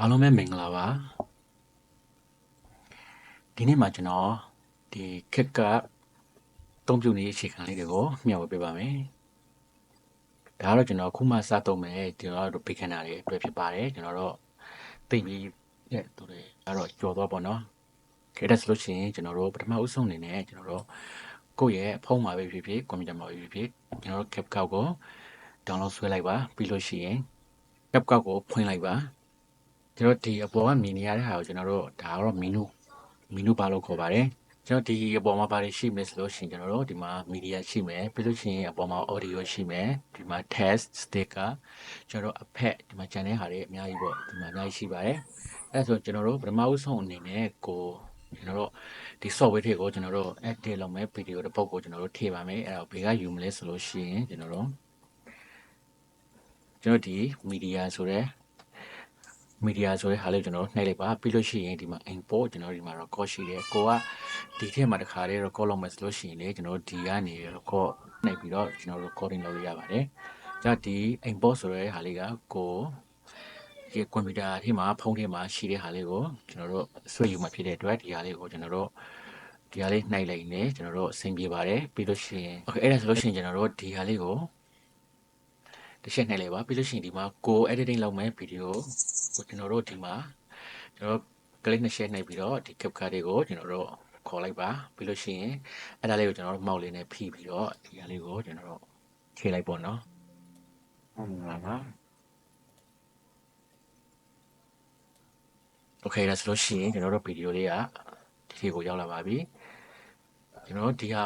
အားလုံးပဲမင်္ဂလာပါဒီနေ့မှာကျွန်တော်ဒီခက်ကအသုံးပြုနေတဲ့အခြေခံလေးတွေကိုမျှဝေပေးပါမယ်ဒါကတော့ကျွန်တော်ခုမှစသုံးမယ်ကျွန်တော်တို့ beginner တွေအတွက်ဖြစ်ပါတယ်ကျွန်တော်တို့သိပြီးတဲ့သူတွေကတော့ကြော်တော့ပေါ့နော်ခဲတဲ့ဆိုလို့ရှိရင်ကျွန်တော်တို့ပထမဦးဆုံးအနေနဲ့ကျွန်တော်တို့ကိုယ့်ရဲ့ဖုန်းမှာပဲဖြစ်ဖြစ်ကွန်ပျူတာမှာပဲဖြစ်ဖြစ်ကျွန်တော်တို့ CapCut ကို download ဆွဲလိုက်ပါပြီးလို့ရှိရင် CapCut ကိုဖွင့်လိုက်ပါ ကျွန်တော်ဒီအပေါ်ကမြင်နေရတဲ့ဟာကိုကျွန်တော်တို့ဒါကတော့မီနူမီနူပါလို့ခေါ်ပါတယ်ကျွန်တော်ဒီအပေါ်မှာပါတယ်ရှိမယ်ဆိုလို့ရှိရင်ကျွန်တော်တို့ဒီမှာ media ရှိမယ်ပြီးလို့ရှိရင်အပေါ်မှာ audio ရှိမယ်ဒီမှာ test sticker ကျွန်တော်တို့အဖက်ဒီမှာ channel ဟာတွေအများကြီးပေါ့ဒီမှာအများကြီးရှိပါတယ်အဲဒါဆိုကျွန်တော်တို့ပထမဦးဆုံးအနေနဲ့ကိုကျွန်တော်တို့ဒီ software တွေကိုကျွန်တော်တို့ edit လုပ်မယ် video တစ်ပုဒ်ကိုကျွန်တော်တို့ထည့်ပါမယ်အဲဒါကိုဘယ်ကယူမလဲဆိုလို့ရှိရင်ကျွန်တော်တို့ကျွန်တော်ဒီ media ဆိုတဲ့ media ဆိုတဲ့ဟာလေးကိုကျွန်တော်တို့နှိုက်လိုက်ပါပြီးလို့ရှိရင်ဒီမှာ import ကျွန်တော်ဒီမှာ record ရှိတယ်ကိုကဒီထက်မှာတစ်ခါလေး record လုပ်မယ်ဆိုလို့ရှိရင်လည်းကျွန်တော်ဒီကနေ record နှိုက်ပြီးတော့ကျွန်တော် recording လုပ်လို့ရပါတယ်ကြာဒီ import ဆိုတဲ့ဟာလေးကကိုဒီကွန်ပျူတာထဲမှာဖုန်းထဲမှာရှိတဲ့ဟာလေးကိုကျွန်တော်တို့ဆွဲယူမှဖြစ်တဲ့အတွက်ဒီဟာလေးကိုကျွန်တော်တို့ဒီဟာလေးနှိုက်လိုက်နေကျွန်တော်တို့အဆင်ပြေပါတယ်ပြီးလို့ရှိရင် okay အဲ့ဒါဆိုလို့ရှိရင်ကျွန်တော်တို့ဒီဟာလေးကိုတစ်ချက်နှိုက်လိုက်ပါပြီးလို့ရှိရင်ဒီမှာကို editing လုပ်မယ်ဗီဒီယို ကိုကျွန်တော်တို့ဒီမှာကျွန်တော်တို့ click နဲ့ share နှိပ်ပြီးတော့ဒီ CapCut တွေကိုကျွန်တော်တို့ခေါ်လိုက်ပါပြီးလို့ရှိရင်အဲ့ဒါလေးကိုကျွန်တော်တို့ mouse လေးနဲ့ဖိပြီးတော့ဒီဟာလေးကိုကျွန်တော်တို့ထည့်လိုက်ပေါ့နော်ဟုတ်ပါပါ Okay ဒါဆိုလို့ရှိရင်ကျွန်တော်တို့ဗီဒီယိုလေးကဒီทีကိုရောက်လာပါပြီကျွန်တော်တို့ဒီဟာ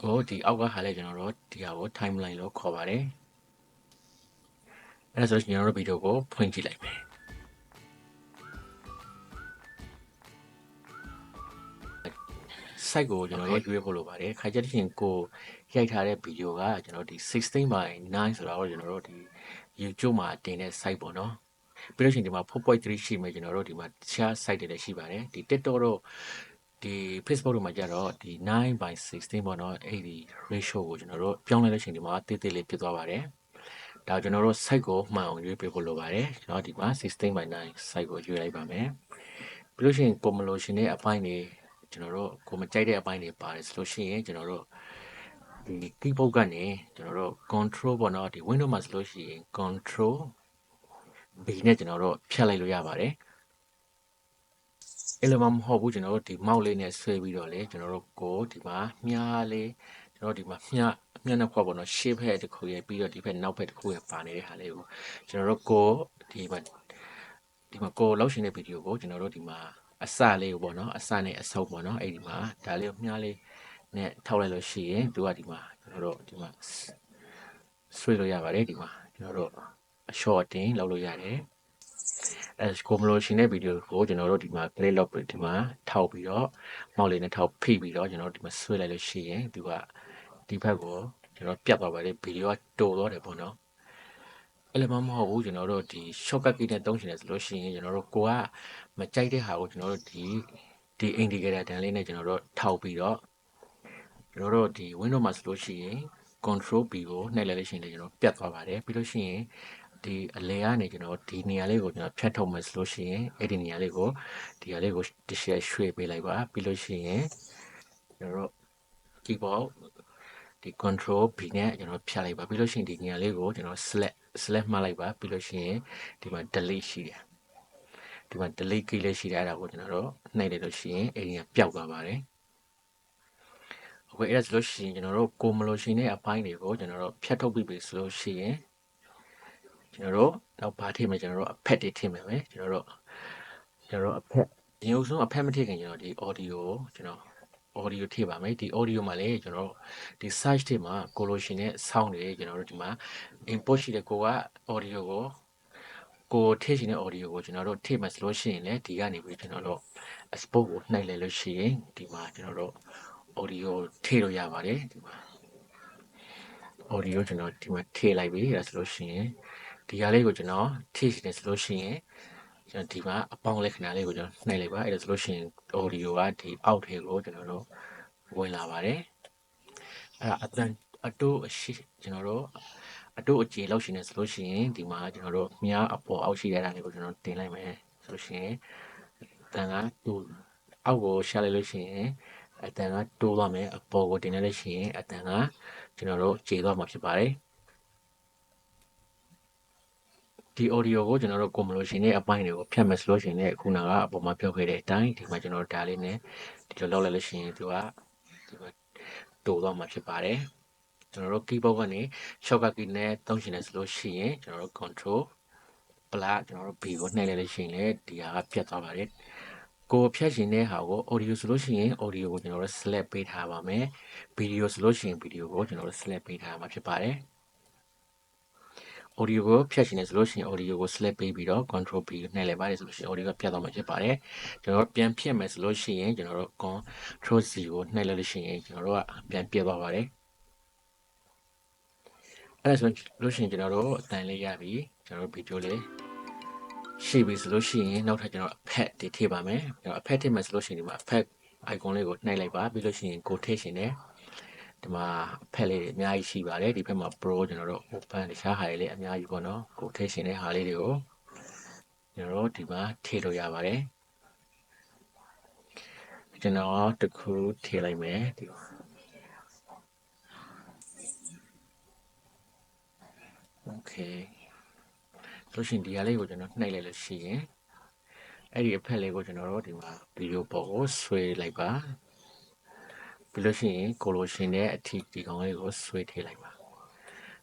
ကိုဟိုဒီအောက်ကဟာလေးကျွန်တော်တို့ဒီဟာကို timeline လို့ခေါ်ပါတယ်အဲ့ဒါဆိုရင်ကျွန်တော်တို့ဗီဒီယိုကိုဖွင့်ကြည့်လိုက်မယ် site ကိုကျွန်တော်တို့ရွေးဖို့လိုပါတယ်ခါကြတဲ့ချင်းကိုရိုက်ထားတဲ့ဗီဒီယိုကကျွန်တော်ဒီ16 by 9ဆိုတော့ကျွန်တော်တို့ဒီ YouTube မှာတင်တဲ့ site ပေါ့နော်ပြီးလို့ရှိရင်ဒီမှာ4.3ရှိမယ်ကျွန်တော်တို့ဒီမှာတခြား site တွေလည်းရှိပါတယ်ဒီ TikTok တို့ဒီ Facebook တို့မှာကြတော့ဒီ9 by 16ပေါ့နော်အဲ့ဒီ ratio ကိုကျွန်တော်တို့ပြောင်းလဲလို့ရှိရင်ဒီမှာတိတိလေးဖြစ်သွားပါတယ်ဒါကျွန်တော်တို့ site ကိုမှန်အောင်ရွေးပေးဖို့လိုပါတယ်ကျွန်တော်ဒီမှာ16 by 9 site ကိုရွေးလိုက်ပါမယ်ပြီးလို့ရှိရင်ကိုမလို့ရှင်တဲ့အပိုင်းတွေ ကျွန်တော်တို့ကိုမကြိုက်တဲ့အပိုင်းတွေပါတယ်ဆိုလို့ရှိရင်ကျွန်တော်တို့ဒီ keyboard ကနေကျွန်တော်တို့ control ပေါ့နော်ဒီ window မှာဆိုလို့ရှိရင် control B နဲ့ကျွန်တော်တို့ဖြတ်လိုက်လို့ရပါတယ်အဲ့လိုမှမဟုတ်ဘူးကျွန်တော်တို့ဒီ mouse လေးနဲ့ဆွဲပြီးတော့လေကျွန်တော်တို့ကိုဒီမှာမြားလေးကျွန်တော်တို့ဒီမှာမြားမြားနှစ်ခွက်ပေါ့နော် shape ဖက်တစ်ခုရဲ့ပြီးတော့ဒီဘက်နောက်ဘက်တစ်ခုရဲ့ပါနေတဲ့ဟာလေးကိုကျွန်တော်တို့ကိုဒီမှာဒီမှာကိုလောက်ရှင်တဲ့ဗီဒီယိုကိုကျွန်တော်တို့ဒီမှာ အစလေးကိုပေါ့နော်အစနဲ့အဆုံးပေါ့နော်အဲ့ဒီမှာဒါလေးကိုမြားလေးနဲ့ထောက်လိုက်လို့ရှိရင်သူကဒီမှာကျွန်တော်တို့ဒီမှာဆွဲလို့ရပါတယ်ဒီမှာကျွန်တော်တို့အ short တင်လောက်လို့ရတယ်အဲကိုမလို့ရှင်တဲ့ဗီဒီယိုကိုကျွန်တော်တို့ဒီမှာ play လုပ်ပြီးဒီမှာထောက်ပြီးတော့မောက်လေးနဲ့ထောက်ဖိပြီးတော့ကျွန်တော်တို့ဒီမှာဆွဲလိုက်လို့ရှိရင်သူကဒီဘက်ကိုကျွန်တော်ပြတ်သွားပါတယ်ဗီဒီယိုကတိုတော့တယ်ပေါ့နော်အဲ့လိုမှမဟုတ်ဘူးကျွန်တော်တို့ဒီ shortcut key နဲ့တုံးရှင်တယ်ဆိုလို့ရှိရင်ကျွန်တော်တို့ကိုက မကြိုက်တဲ့ဟာကိုကျွန်တော်တို့ဒီဒီ indicator တန်လေးနဲ့ကျွန်တော်တို့ထောက်ပြီးတော့ကျွန်တော်တို့ဒီ window မှာဆိုလို့ရှိရင် control B ကိုနှိပ်လိုက်လို့ရှိရင်လည်းကျွန်တော်ပြတ်သွားပါတယ်ပြီးလို့ရှိရင်ဒီအလဲကနေကျွန်တော်ဒီနေရာလေးကိုကျွန်တော်ဖြတ်ထုတ်မယ်ဆိုလို့ရှိရင်အဲ့ဒီနေရာလေးကိုဒီဟာလေးကိုတစ်ချက်ရွှေ့ပေးလိုက်ပါပြီးလို့ရှိရင်ကျွန်တော်တို့ keyboard ဒီ control B နဲ့ကျွန်တော်ဖြတ်လိုက်ပါပြီးလို့ရှိရင်ဒီနေရာလေးကိုကျွန်တော် select select မှတ်လိုက်ပါပြီးလို့ရှိရင်ဒီမှာ delete ရှိတယ် ဒီမှာ delete key လေးရှိတယ်အဲ့ဒါကိုကျွန်တော်တို့နှိပ်လိုက်လို့ရှိရင်အဲ့ဒီကပျောက်သွားပါတယ်ဟုတ်ကဲ့အဲ့ဒါဆိုလို့ရှိရင်ကျွန်တော်တို့ကိုမလို့ရှိရင်တဲ့အပိုင်းတွေကိုကျွန်တော်တို့ဖြတ်ထုတ်ပြီးပြီဆိုလို့ရှိရင်ကျွန်တော်တို့တော့ဗာထည့်မယ်ကျွန်တော်တို့အဖက်တွေထည့်မယ်ပဲကျွန်တော်တို့ကျွန်တော်တို့အဖက်ဒီဥဆုံးအဖက်မထည့်ခင်ကျွန်တော်ဒီ audio ကိုကျွန်တော် audio ထည့်ပါမယ်ဒီ audio မှာလည်းကျွန်တော်တို့ဒီ search တွေမှာကိုလိုရှင်တဲ့ sound တွေကျွန်တော်တို့ဒီမှာ import ရှိတဲ့ကိုက audio ကို ကိုထည့်ရှင်တဲ့ audio ကိုကျွန်တော်တို့ထည့်မှဆိုလို့ရှိရင်လည်းဒီကနေပြီးကျွန်တော်တို့ export ကိုနှိုက်လိုက်လို့ရှိရင်ဒီမှာကျွန်တော်တို့ audio ထည့်လို့ရပါတယ်ဒီမှာ audio ကျွန်တော်ဒီမှာထည့်လိုက်ပြီဒါဆိုလို့ရှိရင်ဒီဟာလေးကိုကျွန်တော်ထည့်ရှင်တယ်ဆိုလို့ရှိရင်ကျွန်တော်ဒီမှာအပေါင်းလက္ခဏာလေးကိုကျွန်တော်နှိုက်လိုက်ပါအဲ့ဒါဆိုလို့ရှိရင် audio ကဒီအောက်ထဲကိုကျွန်တော်တို့ဝင်လာပါတယ်အဲ့ဒါအတန်အတိုးအရှိကျွန်တော်တို့ အတိုးအကျေလောက်ရှင်နေဆိုလို့ရှိရင်ဒီမှာကျွန်တော်တို့မြားအပေါ်အောက်ရှိတဲ့အဲ့ဒါလေးကိုကျွန်တော်တင်လိုက်မယ်ဆိုလို့ရှိရင်အတန်ကတိုးအောက်ကိုရှာလိုက်လို့ရှိရင်အတန်ကတိုးသွားမယ်အပေါ်ကိုတင်လိုက်လို့ရှိရင်အတန်ကကျွန်တော်တို့ကျေသွားမှာဖြစ်ပါတယ်ဒီ audio ကိုကျွန်တော်တို့ကိုမလို့ရှိရင်အပိုင်းတွေကိုဖြတ်မယ်ဆိုလို့ရှိရင်ခုနကအပေါ်မှာပြောခဲ့တဲ့အတိုင်းဒီမှာကျွန်တော်ဒါလေးနဲ့ဒီလိုလောက်လိုက်လို့ရှိရင်သူကဒီမှာတိုးသွားမှာဖြစ်ပါတယ် ကျွန်တော်တို့ keyboard ကနေ shortcut key နဲ့သုံးရှင်နေဆိုလို့ရှိရင်ကျွန်တော်တို့ control plus ကျွန်တော်တို့ B ကိုနှိပ်လိုက်လို့ရှိရင်လည်းဒီဟာကပြတ်သွားပါတယ်ကိုဖြတ်ရှင်တဲ့ဟာကို audio ဆိုလို့ရှိရင် audio ကိုကျွန်တော်တို့ select ပေးထားပါမယ် video ဆိုလို့ရှိရင် video ကိုကျွန်တော်တို့ select ပေးထားမှာဖြစ်ပါတယ် audio ကိုဖြတ်ရှင်နေဆိုလို့ရှိရင် audio ကို select ပေးပြီးတော့ control B ကိုနှိပ်လိုက်ပါတယ်ဆိုလို့ရှိရင် audio ကပြတ်သွားမှာဖြစ်ပါတယ်ကျွန်တော်တို့ပြန်ဖြတ်မယ်ဆိုလို့ရှိရင်ကျွန်တော်တို့ control C ကိုနှိပ်လိုက်လို့ရှိရင်ကျွန်တော်တို့ကပြန်ပြတ်သွားပါတယ် အဲ့ဒါဆိုလို့ရှိရင်ကျွန်တော်တို့အတန်လေးရပြီကျွန်တော်တို့ video လေးရှိပြီဆိုလို့ရှိရင်နောက်ထပ်ကျွန်တော်အဖက်တွေထည့်ပါမယ်ကျွန်တော်အဖက်ထည့်မယ်ဆိုလို့ရှိရင်ဒီမှာအဖက် icon လေးကိုနှိပ်လိုက်ပါပြီးလို့ရှိရင်ကိုထည့်ရှင်တယ်ဒီမှာအဖက်လေးတွေအများကြီးရှိပါတယ်ဒီဘက်မှာ pro ကျွန်တော်တို့ open တခြားဟာတွေလည်းအများကြီးပေါ့နော်ကိုထည့်ရှင်တဲ့ဟာလေးတွေကိုကျွန်တော်တို့ဒီမှာထည့်လို့ရပါတယ်ကျွန်တော်တခုထည့်လိုက်မယ်ဒီမှာ okay ဆိုရှင်ဒီဟာလေးကိုကျွန်တော်နှိပ်လိုက်လို့ရှိရင်အဲ့ဒီအဖက်လေးကိုကျွန်တော်တို့ဒီမှာဗီဒီယိုပေါ်ကိုဆွဲလိုက်ပါပြီးလို့ရှိရင်ကိုလိုရှင်တဲ့အထီဒီကောင်လေးကိုဆွဲထည့်လိုက်ပါ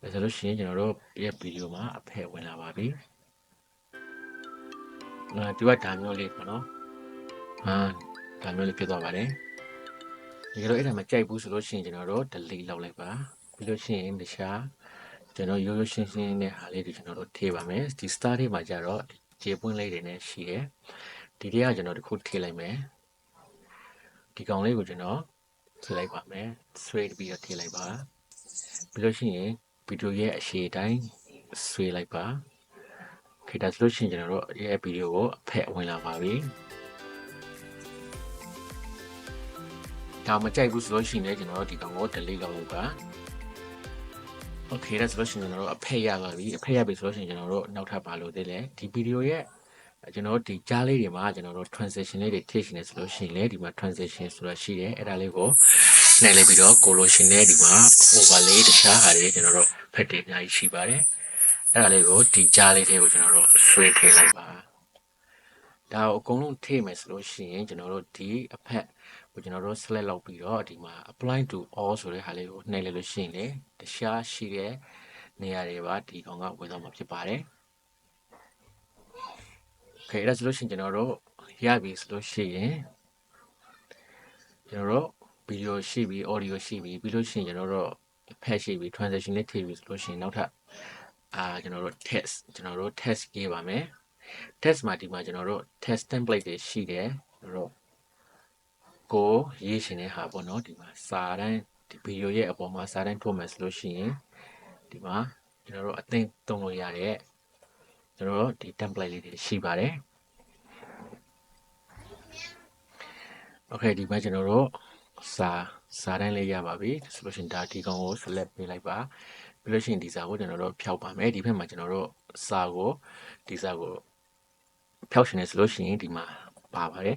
ဒါဆိုလို့ရှိရင်ကျွန်တော်တို့ရဲ့ဗီဒီယိုမှာအဖက်ဝင်လာပါပြီအာဒီကဒါမျိုးလေးပေါ့နော်အာဒါမျိုးလေးဖြစ်သွားပါတယ်ဒီလိုအဲ့ဒါမကြိုက်ဘူးဆိုလို့ရှိရင်ကျွန်တော်တို့ delete လုပ်လိုက်ပါပြီးလို့ရှိရင်တခြား ကျွန်တော်ရိုးရိုးရှင်းရှင်းနဲ့ဟာလေးတွေကျွန်တော်တို့ထည့်ပါမယ်ဒီ star တွေမှာကြတော့ခြေပွင့်လေးတွေနဲ့ရှိတယ်ဒီတွေကကျွန်တော်တခုထည့်လိုက်မယ်ဒီကောင်လေးကိုကျွန်တော်ထည့်လိုက်ပါမယ် straight ပြီးတော့ထည့်လိုက်ပါပြီးလို့ရှိရင်ဗီဒီယိုရဲ့အရှိတိုင်းဆွဲလိုက်ပါခေတ္တဆိုလို့ရှိရင်ကျွန်တော်တို့ရဲ့ဗီဒီယိုကိုအဖက်ဝင်လာပါပြီဒါမကြိုက်ဘူးဆိုလို့ရှိရင်လည်းကျွန်တော်တို့ဒီကောင်ကို delete လုပ်လို က်ပါ okay ဒါဆိုလို့ရှိရင်ကျွန်တော်တို့အဖက်ရပါပြီအဖက်ရပြီဆိုလို့ရှိရင်ကျွန်တော်တို့နောက်ထပ်ပါလို့သေးတယ်ဒီဗီဒီယိုရဲ့ကျွန်တော်တို့ဒီကြားလေးတွေမှာကျွန်တော်တို့ transition လေးတွေထည့်ရှင်နေဆိုလို့ရှိရင်လည်းဒီမှာ transition ဆိုတာရှိတယ်အဲ့ဒါလေးကိုနှိပ်လိုက်ပြီးတော့ collision နဲ့ဒီမှာ overlay တခြားဟာတွေကျွန်တော်တို့ဖက်တွေအများကြီးရှိပါတယ်အဲ့ဒါလေးကိုဒီကြားလေးတွေကိုကျွန်တော်တို့ဆွဲထည့်လိုက်ပါဒါကိုအကုန်လုံးထည့်မယ်ဆိုလို့ရှိရင်ကျွန်တော်တို့ဒီအဖက် ကိုကျွန်တော်တို့ select လုပ်ပြီးတော့ဒီမှာ apply to all ဆိုတဲ့ဟာလေးကိုနှိပ်လိုက်လို့ရှိရင်လေတခြားရှိတဲ့နေရာတွေပါဒီကောင်ကဝင်သွားမှာဖြစ်ပါတယ်။ Okay အဲ့ဒါဆိုလို့ရှိရင်ကျွန်တော်တို့ရပြီဆိုလို့ရှိရင်ကျွန်တော်တို့ဗီဒီယိုရှိပြီ audio ရှိပြီပြီးလို့ရှိရင်ကျွန်တော်တို့ဖက်ရှိပြီ transition လေးထည့်ပြီဆိုလို့ရှိရင်နောက်ထပ်အာကျွန်တော်တို့ test ကျွန်တော်တို့ test ရေးပါမယ် test မှာဒီမှာကျွန်တော်တို့ test template တွေရှိတယ်ကျွန်တော်တို့ ကိုရေးရှင်တဲ့ဟာပေါ့နော်ဒီမှာစာတန်းဒီဗီဒီယိုရဲ့အပေါ်မှာစာတန်းထုတ်မယ်ဆိုလို့ရှိရင်ဒီမှာကျွန်တော်တို့အသိသုံးလို့ရတဲ့ကျွန်တော်တို့ဒီ template လေးတွေရှိပါတယ် Okay ဒီမှာကျွန်တော်တို့စာစာတန်းလေးရပါပြီဆိုလို့ရှိရင်ဒါဒီကောင်ကို select ပေးလိုက်ပါပြီးလို့ရှိရင်ဒီစာကိုကျွန်တော်တို့ဖြောက်ပါမယ်ဒီဘက်မှာကျွန်တော်တို့စာကိုဒီစာကိုဖြောက်ရှင်နေဆိုလို့ရှိရင်ဒီမှာပါပါတယ်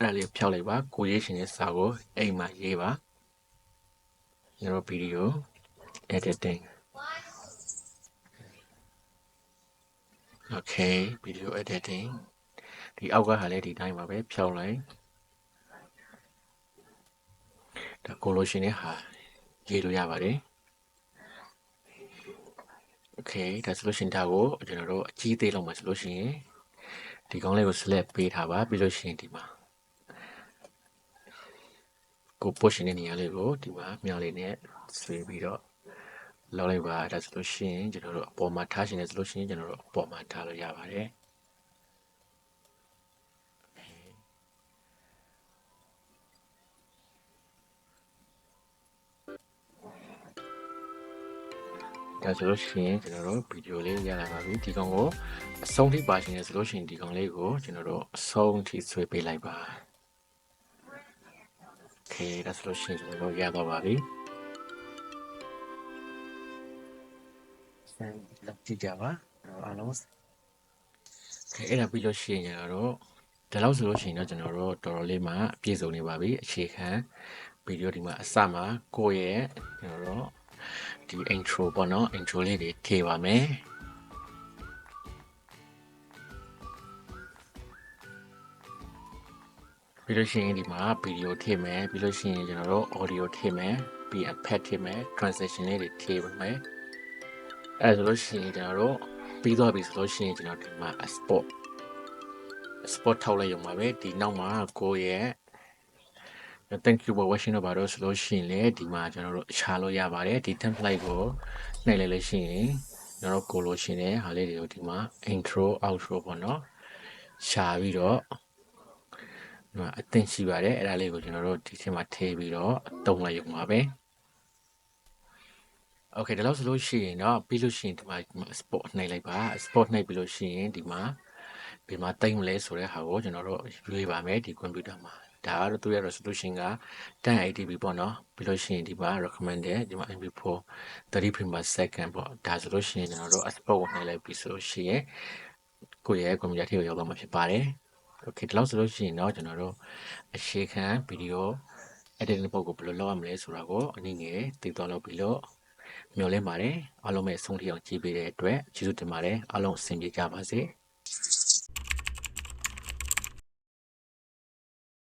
အဲ့ဒါလေးဖြောက်လိုက်ပါကိုရေးရှင်ရဲ့စာကိုအိမ်မှာရေးပါကျွန်တော်ဗီဒီယို editing okay video editing ဒီအောက်ကဟာလည်းဒီတိုင်းပါပဲဖြောင်းလိုက်ဒါကိုလိုရှင်နဲ့ဟာရေးလို့ရပါတယ် okay ဒါဆိုလို့ရှင်ဒါကိုကျွန်တော်တို့အကြီးသေးလောက်မှာဆိုလို့ရှင်ဒီကောင်းလေးကို select ပေးထားပါပြီးလို့ရှင်ဒီမှာ ကို push နေတဲ့နေရာလေးကိုဒီမှာမြောက်လေးနဲ့ဆွဲပြီးတော့လောက်လိုက်ပါဒါဆိုလို့ရှိရင်ကျွန်တော်တို့အပေါ်မှာထားရှင်နေဆိုလို့ရှိရင်ကျွန်တော်တို့အပေါ်မှာထားလို့ရပါတယ်ဒါဆိုလို့ရှိရင်ကျွန်တော်တို့ဗီဒီယိုလေးရလာပါပြီဒီကောင်ကိုအဆုံးထိပါရှင်နေဆိုလို့ရှိရင်ဒီကောင်လေးကိုကျွန်တော်တို့အဆုံးထိဆွဲပေးလိုက်ပါ Okay ဒါဆိုလို့ရှိရင်ကျွန်တော်တို့ရတော့ပါပြီဆန်လောက်ကြည့်ကြပါအားလုံး Okay အဲ့ဒါပြီးလို့ရှိရင်ကျွန်တော်တို့ဒါလောက်ဆိုလို့ရှိရင်တော့ကျွန်တော်တို့တော်တော်လေးမှပြည့်စုံနေပါပြီအခြေခံဗီဒီယိုဒီမှာအစမှာကိုယ့်ရဲ့ကျွန်တော်တို့ဒီ intro ပေါ့နော် intro လေးတွေထေပါမယ် ပြီးလို့ရှိရင်ဒီမှာဗီဒီယိုထည့်မယ်ပြီးလို့ရှိရင်ကျွန်တော်တို့ audio ထည့်မယ်ပြီး effect ထည့်မယ် transition လေးတွေထည့်ပါမယ်အဲဒါဆိုလို့ရှိရင်ကျွန်တော်တို့ပြီးတော့ပြီဆိုလို့ရှိရင်ကျွန်တော်ဒီမှာ export spot ထောက်လိုက်ရုံပါပဲဒီနောက်မှာကိုယ့်ရဲ့ thank you for watching တော့ပါတော့ဆိုလို့ရှိရင်လေဒီမှာကျွန်တော်တို့ရှာလို့ရပါတယ်ဒီ template ကိုနှိပ်လိုက်လို့ရှိရင်ကျွန်တော်တို့ကိုလို့ရှိရင်ဟာလေးတွေကိုဒီမှာ intro outro ပေါ့နော်ရှာပြီးတော့ ဒီမှာအသင့်ရှိပါတယ်အဲ့ဒါလေးကိုကျွန်တော်တို့ဒီထဲမှာထည့်ပြီးတော့တုံးလိုက်ရုံပါပဲโอเคဒါလို့ဆိုလို့ရှိရင်တော့ပြီးလို့ရှိရင်ဒီမှာ spot နှိပ်လိုက်ပါ spot နှိပ်ပြီးလို့ရှိရင်ဒီမှာဒီမှာတိမ့်မလဲဆိုတဲ့ဟာကိုကျွန်တော်တို့ရွေးပါမယ်ဒီကွန်ပျူတာမှာဒါကတော့သူရဲ့ resolution က 1080p ပေါ့နော်ပြီးလို့ရှိရင်ဒီမှာ recommended ဒီမှာ MP4 30 frame per second ပေါ့ဒါဆိုလို့ရှိရင်ကျွန်တော်တို့ export ကိုနှိပ်လိုက်ပြီးဆိုလို့ရှိရင်ကိုယ့်ရဲ့ကွန်ပျူတာထဲကိုရောက်သွားမှာဖြစ်ပါတယ် okay ဒီလောက်ဆိုလို့ရှိရင်တော့ကျွန်တော်တို့အရှိခံဗီဒီယို editing ပုံကိုဘယ်လိုလုပ်ရမလဲဆိုတာကိုအနည်းငယ်သိသွားလို့ပြီးလို့မျှော်လင့်ပါတယ်အားလုံးပဲအဆုံးထိအောင်ကြည့်ပေးတဲ့အတွက်ကျေးဇူးတင်ပါတယ်အားလုံးအဆင်ပြေကြပါစေ။